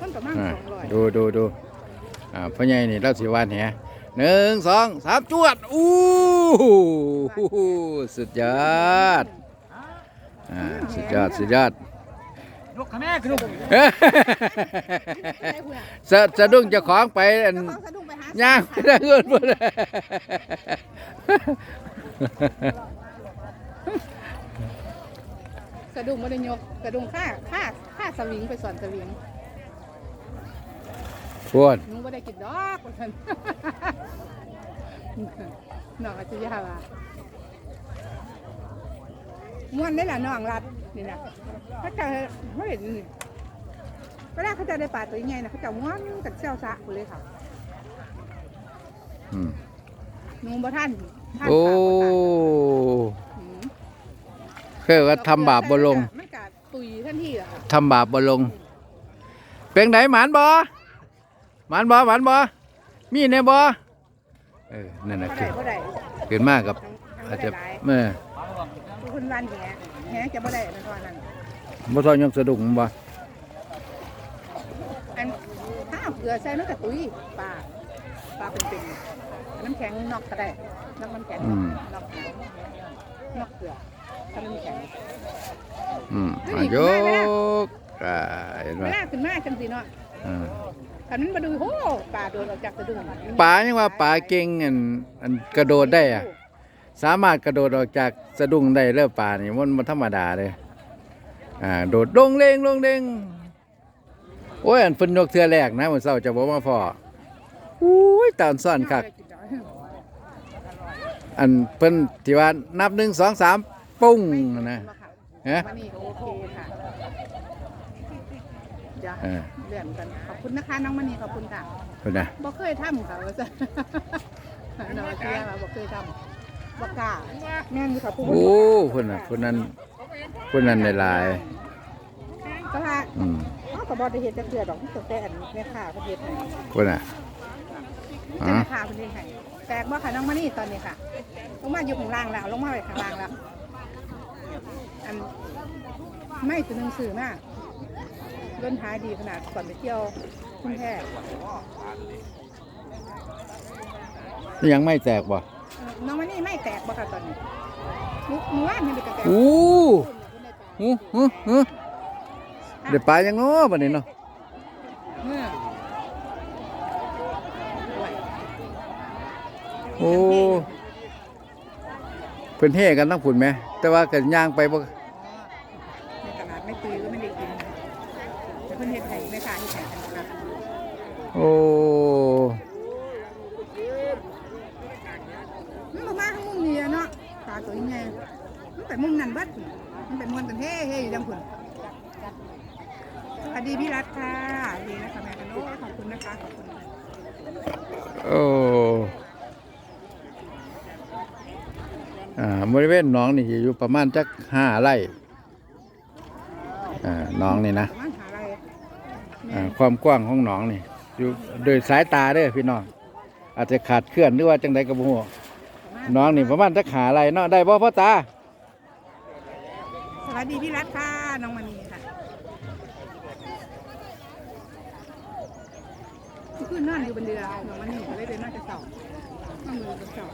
ต้นประมาณอ่าสองร้อยดูดูดูอ่าพ่อใหญ่นี่เราสิวานแหหนึ่งสองสามจวดอู้หูสุดยอดอ่าสุดยอดสุดยอดยกขาแม่ขึ้นลูกสะสะดุ้งเจะของไปอันเจ้าของสะดุ้งไปหาย่างไม่ได้เงินบ่ได้สะดุ้งไม่ได้ยกสะดุ้งค่าค่าค่าสวิงไปสอนสวิง พวนหนูไม่ได้กินดอกว่าซั่น น้องอาจจะยาว่าม่วนได้ล่ะน้องรัดนี่นะเขาจะเขาเห็นนี่เวลาเขาจะได้ปลาตัวใหญ่นะเขาจะม้วนกับเชี่ยวซะไปเลยค่ะอืมหนูบ่ท่านท่านโอ้ปลาบ่ท่านอืมคือว่าทำบาปบ่ลงมันกัดตุยทันทีอะค่ะทำบาปบ่ลง เป็นไหนหมานบ่ หมานบ่หมานบ่มีแน่บ่เออนั่นน่ะบ่คืได้อบ่ได้เกินมากกับทั้งอาจทั้จะงบ่ได้หลายเมื่อคือคุณวันแหแหจะบ่ได้ในตอนนั้นบ่ทอนยกสะดุ้งบ่อันถ้าเอาเกลือใส่มันก็ตุยปลาปลาเป็นๆน้ำแข็งนอกก็ได้นอกน้ำแข็งนอกนอกเกลือถ้าน้ำแข็งอืมเฮ้ยอายกอ่าเห็นเวบ่ลาขึ้นมาจังสิเนาะ อ่าคันมันมาดูโหปลาโดนออกจากสะดุ้งปลายังว่าปลาเก่งอันอันกระโดดได้อะสามารถกระโดดออกจากสะดุ้งได้เด้อปลานี่มันธรรมดาเลยอ่าโดดลงเลงลงเลงโอ้ยอันเพิ่นยกเทือแรกนะมื้อเช้าจะบ่มาพออุ้ยตามซ่อนคักอันเพิ่นที่ว่านับหนึ่งสองสามปุ้งนะฮะ มานี่โอเคค่ะ เดี๋ยวเออเลื่อนกัน ขอบคุณนะคะน้องมณีขอบคุณค่ะเพิ่นน่ะบ่เคยทำค่ะว่าซั่นน้องเชียว่าบ่เคยทำบ่กล้าแม่นอยู่ค่ะผู้โอ้เพิ่นน่ะเพิ่นนั้นเพิ่นนั้นหลายก็ว่าๆอืมเขาก็บ่ได้เฮ็ดจักเทื่อดอกตั้งแต่อันแม่ค้าเพิ่นเฮ็ดให้เพิ่นน่ะแต่อ๋อแม่ค้าเพิ่นเฮ็ดให้แตกบ่ค่ะน้องมณีตอนนี้ค่ะ ลงมาอยู่ข้างล่างแล้วลงมาไว้ข้างล่างแล้ว อันไม่ตัวหนึงซื้อมา ต้นหายดีขนาดก่อนไปเที่ยวคุณแท้ยังไม่แตกบ่เอ่อน้องมันนี่ไม่แตกบ่ค่ะตอนนี้มุกมือว่านนี่เป็นกระแตกอู้หูหูหูเดี๋ยวปลายังเนาะบัดนี้เนาะเมื่อโอ้เพิ่นเฮกันทั้งพุ่นแหม แต่ว่าก็ย่างไปบ่ ในตลาดไม่ตีก็ไม่ได้กินนะแต่เพิ่นเฮ็ดไข่ไม่ขายเฮ็ดไข่กันนะคะ โอ้มันบ่มาทั้งมุมนี้อะเนาะปลาตัวใหญ่มันไปมุมนั้นเบัดมันไปมวนกันเฮ้เฮ้อยู่จังพุ่นสวัสดีพี่รัฐค่ะดีนะคะแม่กันโอ้ขอบคุณนะคะขอบคุณโอ้อ่าบริเวณหนองนี่อยู่ประมาณจักห้าไร่อ่าหนองนี่นะประมาณหาอะไร อ่าความกว้างของหนองนี่ อยู่โดยสายตาเด้อพี่น้องอาจจะขาดเคลื่อนหรือว่าจังใดก็บ่ฮู้หนองนี่ประมาณจักหาไรเนาะได้บ่พ่อตา สวัสดีพี่รัฐค่ะน้องมณีค่ะคือนอนอยู่บนเรือน้องมณีก็เลยเดินมาจะเสาข้างมือกับเสา